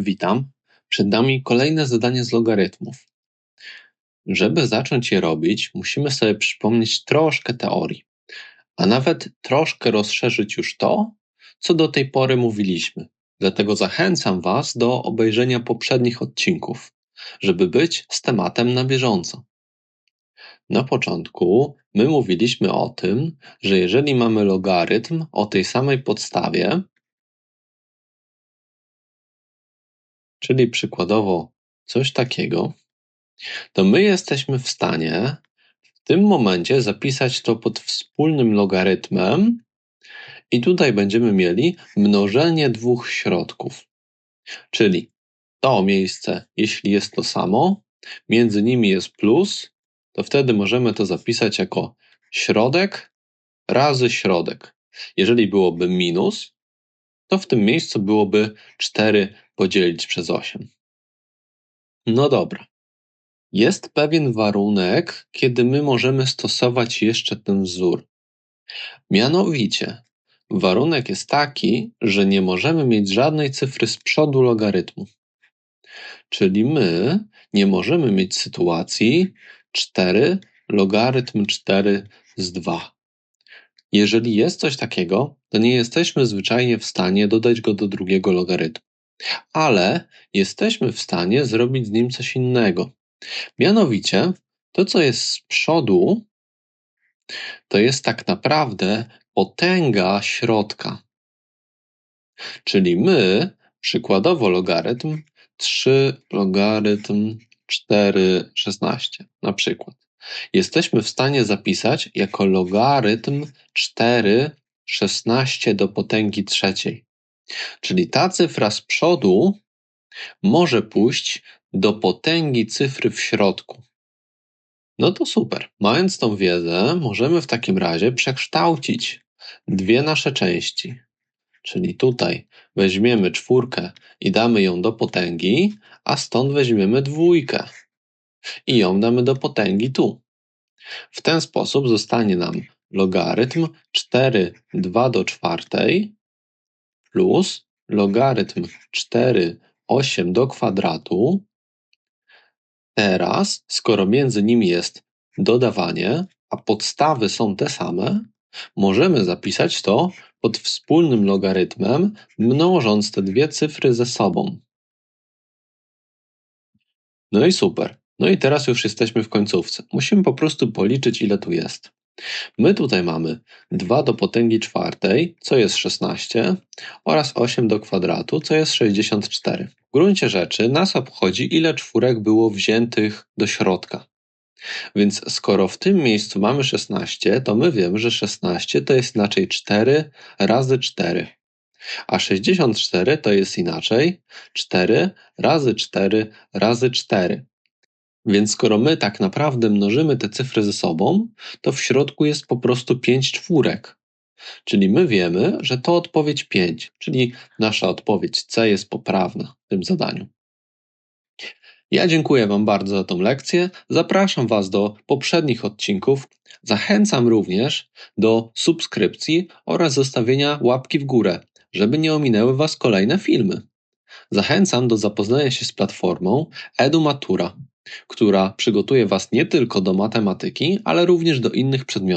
Witam. Przed nami kolejne zadanie z logarytmów. Żeby zacząć je robić, musimy sobie przypomnieć troszkę teorii, a nawet troszkę rozszerzyć już to, co do tej pory mówiliśmy. Dlatego zachęcam Was do obejrzenia poprzednich odcinków, żeby być z tematem na bieżąco. Na początku my mówiliśmy o tym, że jeżeli mamy logarytm o tej samej podstawie, czyli przykładowo coś takiego, to my jesteśmy w stanie w tym momencie zapisać to pod wspólnym logarytmem i tutaj będziemy mieli mnożenie dwóch środków. Czyli to miejsce, jeśli jest to samo, między nimi jest plus, to wtedy możemy to zapisać jako środek razy środek. Jeżeli byłoby minus, to w tym miejscu byłoby 4 podzielić przez 8. No dobra. Jest pewien warunek, kiedy my możemy stosować jeszcze ten wzór. Mianowicie, warunek jest taki, że nie możemy mieć żadnej cyfry z przodu logarytmu. Czyli my nie możemy mieć sytuacji 4 logarytm 4 z 2. Jeżeli jest coś takiego, to nie jesteśmy zwyczajnie w stanie dodać go do drugiego logarytmu. Ale jesteśmy w stanie zrobić z nim coś innego. Mianowicie, to co jest z przodu, to jest tak naprawdę potęga środka. Czyli my, przykładowo logarytm 3 logarytm 4, 16 na przykład. Jesteśmy w stanie zapisać jako logarytm 4 16 do potęgi trzeciej. Czyli ta cyfra z przodu może pójść do potęgi cyfry w środku. No to super. Mając tą wiedzę, możemy w takim razie przekształcić dwie nasze części. Czyli tutaj weźmiemy czwórkę i damy ją do potęgi, a stąd weźmiemy dwójkę i ją damy do potęgi tu. W ten sposób zostanie nam logarytm 4 2 do czwartej plus logarytm 4 8 do kwadratu. Teraz, skoro między nimi jest dodawanie, a podstawy są te same, możemy zapisać to pod wspólnym logarytmem, mnożąc te dwie cyfry ze sobą. No i super. No i teraz już jesteśmy w końcówce. Musimy po prostu policzyć, ile tu jest. My tutaj mamy 2 do potęgi czwartej, co jest 16, oraz 8 do kwadratu, co jest 64. W gruncie rzeczy nas obchodzi, ile czwórek było wziętych do środka. Więc skoro w tym miejscu mamy 16, to my wiemy, że 16 to jest inaczej 4 razy 4. A 64 to jest inaczej 4 razy 4 razy 4. Więc skoro my tak naprawdę mnożymy te cyfry ze sobą, to w środku jest po prostu 5 czwórek. Czyli my wiemy, że to odpowiedź 5, czyli nasza odpowiedź C jest poprawna w tym zadaniu. Ja dziękuję Wam bardzo za tą lekcję. Zapraszam Was do poprzednich odcinków. Zachęcam również do subskrypcji oraz zostawienia łapki w górę, żeby nie ominęły Was kolejne filmy. Zachęcam do zapoznania się z platformą EduMatura która przygotuje Was nie tylko do matematyki, ale również do innych przedmiotów.